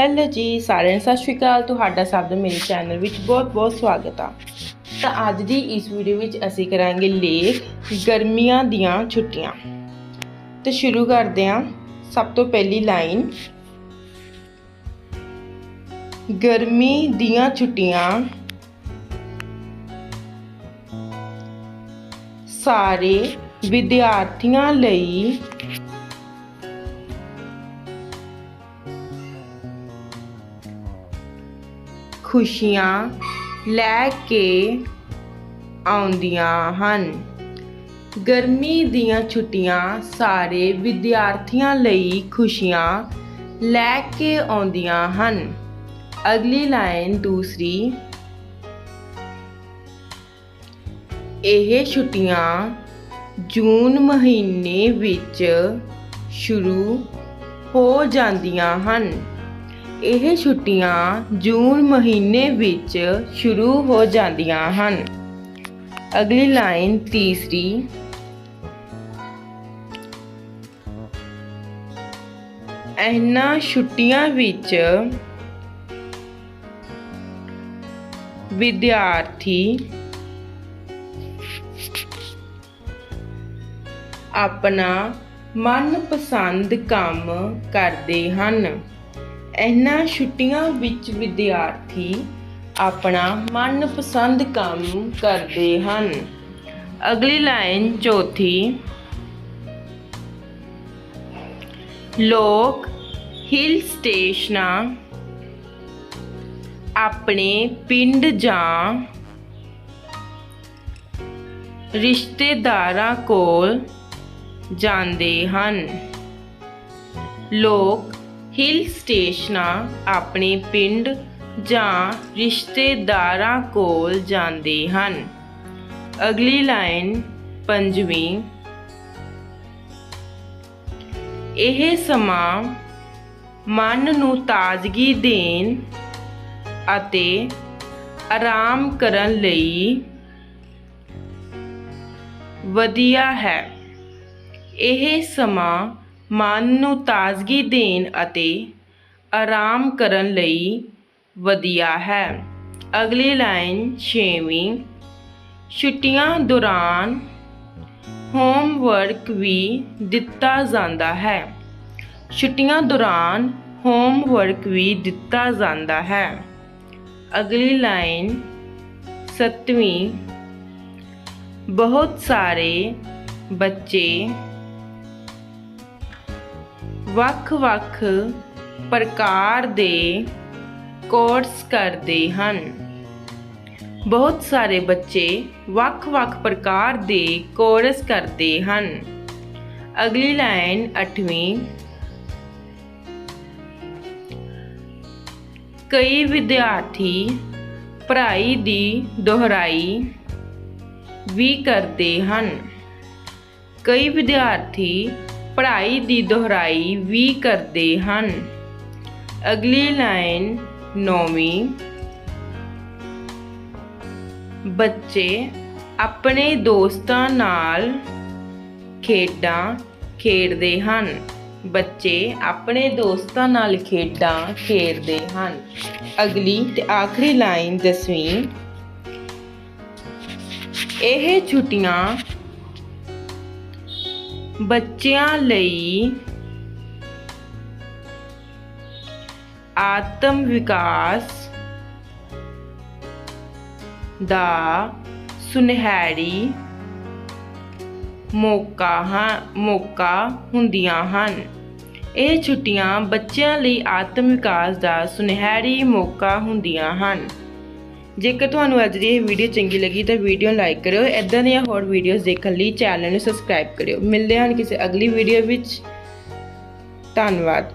Hello ਜੀ, ਸਾਰਿਆਂ ਨੂੰ ਸਤਿ ਸ਼੍ਰੀ ਅਕਾਲ। ਤੁਹਾਡਾ ਸਭ ਦਾ ਮੇਰੇ ਚੈਨਲ ਵਿੱਚ ਬਹੁਤ-ਬਹੁਤ ਸਵਾਗਤ ਆ। ਤਾਂ ਅੱਜ ਦੀ ਇਸ ਵੀਡੀਓ ਵਿੱਚ ਅਸੀਂ ਕਰਾਂਗੇ ਲੇਖ ਗਰਮੀਆਂ ਦੀਆਂ ਛੁੱਟੀਆਂ। ਤੇ ਸ਼ੁਰੂ ਕਰਦੇ ਹਾਂ। ਸਭ ਤੋਂ ਪਹਿਲੀ ਲਾਈਨ। ਗਰਮੀ ਦੀਆਂ ਛੁੱਟੀਆਂ। ਸਾਰੇ ਵਿਦਿਆਰਥੀਆਂ ਲਈ ਖੁਸ਼ੀਆਂ ਲੈ ਕੇ ਆਉਂਦੀਆਂ ਹਨ। ਗਰਮੀ ਦੀਆਂ ਛੁੱਟੀਆਂ ਸਾਰੇ ਵਿਦਿਆਰਥੀਆਂ ਲਈ ਖੁਸ਼ੀਆਂ ਲੈ ਕੇ ਆਉਂਦੀਆਂ ਹਨ। ਅਗਲੀ ਲਾਈਨ ਦੂਸਰੀ। ਇਹ ਛੁੱਟੀਆਂ ਜੂਨ ਮਹੀਨੇ ਵਿੱਚ ਸ਼ੁਰੂ ਹੋ ਜਾਂਦੀਆਂ ਹਨ। ਇਹ ਛੁੱਟੀਆਂ ਜੂਨ ਮਹੀਨੇ ਵਿੱਚ ਸ਼ੁਰੂ ਹੋ ਜਾਂਦੀਆਂ ਹਨ। ਅਗਲੀ ਲਾਈਨ ਤੀਸਰੀ। ਇਹਨਾਂ ਛੁੱਟੀਆਂ ਵਿੱਚ ਵਿਦਿਆਰਥੀ ਆਪਣਾ ਮਨਪਸੰਦ ਕੰਮ ਕਰਦੇ ਹਨ। ਇਹਨਾਂ ਛੁੱਟੀਆਂ ਵਿੱਚ ਵਿਦਿਆਰਥੀ ਆਪਣਾ ਮਨਪਸੰਦ ਕੰਮ ਕਰਦੇ ਹਨ। ਅਗਲੀ ਲਾਈਨ ਚੌਥੀ। ਲੋਕ ਹਿਲ ਸਟੇਸ਼ਨਾਂ ਆਪਣੇ ਪਿੰਡ ਜਾਂ ਰਿਸ਼ਤੇਦਾਰਾਂ ਕੋਲ ਜਾਂਦੇ ਹਨ। ਲੋਕ ਹਿਲ ਸਟੇਸ਼ਨਾਂ ਆਪਣੇ ਪਿੰਡ ਜਾਂ ਰਿਸ਼ਤੇਦਾਰਾਂ ਕੋਲ ਜਾਂਦੇ ਹਨ। ਅਗਲੀ ਲਾਈਨ ਪੰਜਵੀਂ। ਇਹ ਸਮਾਂ ਮਨ ਨੂੰ ਤਾਜ਼ਗੀ ਦੇਣ ਅਤੇ ਆਰਾਮ ਕਰਨ ਲਈ ਵਧੀਆ ਹੈ। ਇਹ ਸਮਾਂ ਮਨ ਨੂੰ ਤਾਜ਼ਗੀ ਦੇਣ ਅਤੇ ਆਰਾਮ ਕਰਨ ਲਈ ਵਧੀਆ ਹੈ। ਅਗਲੀ ਲਾਈਨ ਛੇਵੀਂ। ਛੁੱਟੀਆਂ ਦੌਰਾਨ ਹੋਮਵਰਕ ਵੀ ਦਿੱਤਾ ਜਾਂਦਾ ਹੈ। ਛੁੱਟੀਆਂ ਦੌਰਾਨ ਹੋਮਵਰਕ ਵੀ ਦਿੱਤਾ ਜਾਂਦਾ ਹੈ। ਅਗਲੀ ਲਾਈਨ 7ਵੀਂ ਬਹੁਤ ਸਾਰੇ ਬੱਚੇ ਵੱਖ-ਵੱਖ ਪ੍ਰਕਾਰ ਦੇ ਕੋਰਸ ਕਰਦੇ ਹਨ। ਬਹੁਤ ਸਾਰੇ ਬੱਚੇ ਵੱਖ-ਵੱਖ ਪ੍ਰਕਾਰ ਦੇ ਕੋਰਸ ਕਰਦੇ ਹਨ। ਅਗਲੀ ਲਾਈਨ 8ਵੀਂ ਕਈ ਵਿਦਿਆਰਥੀ ਪੜ੍ਹਾਈ ਦੀ ਦੁਹਰਾਈ ਵੀ ਕਰਦੇ ਹਨ। ਕਈ ਵਿਦਿਆਰਥੀ ਪੜ੍ਹਾਈ ਦੀ ਦੁਹਰਾਈ ਵੀ ਕਰਦੇ ਹਨ। ਅਗਲੀ ਲਾਈਨ ਨੌਵੀਂ। ਬੱਚੇ ਆਪਣੇ ਦੋਸਤਾਂ ਨਾਲ ਖੇਡਾਂ ਖੇਡਦੇ ਹਨ। ਬੱਚੇ ਆਪਣੇ ਦੋਸਤਾਂ ਨਾਲ ਖੇਡਾਂ ਖੇਡਦੇ ਹਨ। ਅਗਲੀ ਤੇ ਆਖਰੀ ਲਾਈਨ ਦਸਵੀਂ। ਇਹ ਛੁੱਟੀਆਂ ਬੱਚਿਆਂ ਲਈ ਆਤਮ ਵਿਕਾਸ ਦਾ ਸੁਨਹਿਰੀ ਮੌਕਾ ਹਾਂ, ਮੌਕਾ ਹੁੰਦੀਆਂ ਹਨ। ਇਹ ਛੁੱਟੀਆਂ ਬੱਚਿਆਂ ਲਈ ਆਤਮ ਵਿਕਾਸ ਦਾ ਸੁਨਹਿਰੀ ਮੌਕਾ ਹੁੰਦੀਆਂ ਹਨ। ਜੇਕਰ ਤੁਹਾਨੂੰ ਅੱਜ ਦੀ ਇਹ ਵੀਡੀਓ ਚੰਗੀ ਲੱਗੀ ਤਾਂ ਵੀਡੀਓ ਨੂੰ ਲਾਈਕ ਕਰਿਓ ਇਦਾਂ ਦੀਆਂ ਹੋਰ ਵੀਡੀਓਜ਼ ਦੇਖਣ ਲਈ ਚੈਨਲ ਨੂੰ ਸਬਸਕ੍ਰਾਈਬ ਕਰਿਓ। ਮਿਲਦੇ ਹਾਂ ਕਿਸੇ ਅਗਲੀ ਵੀਡੀਓ ਵਿੱਚ। ਧੰਨਵਾਦ।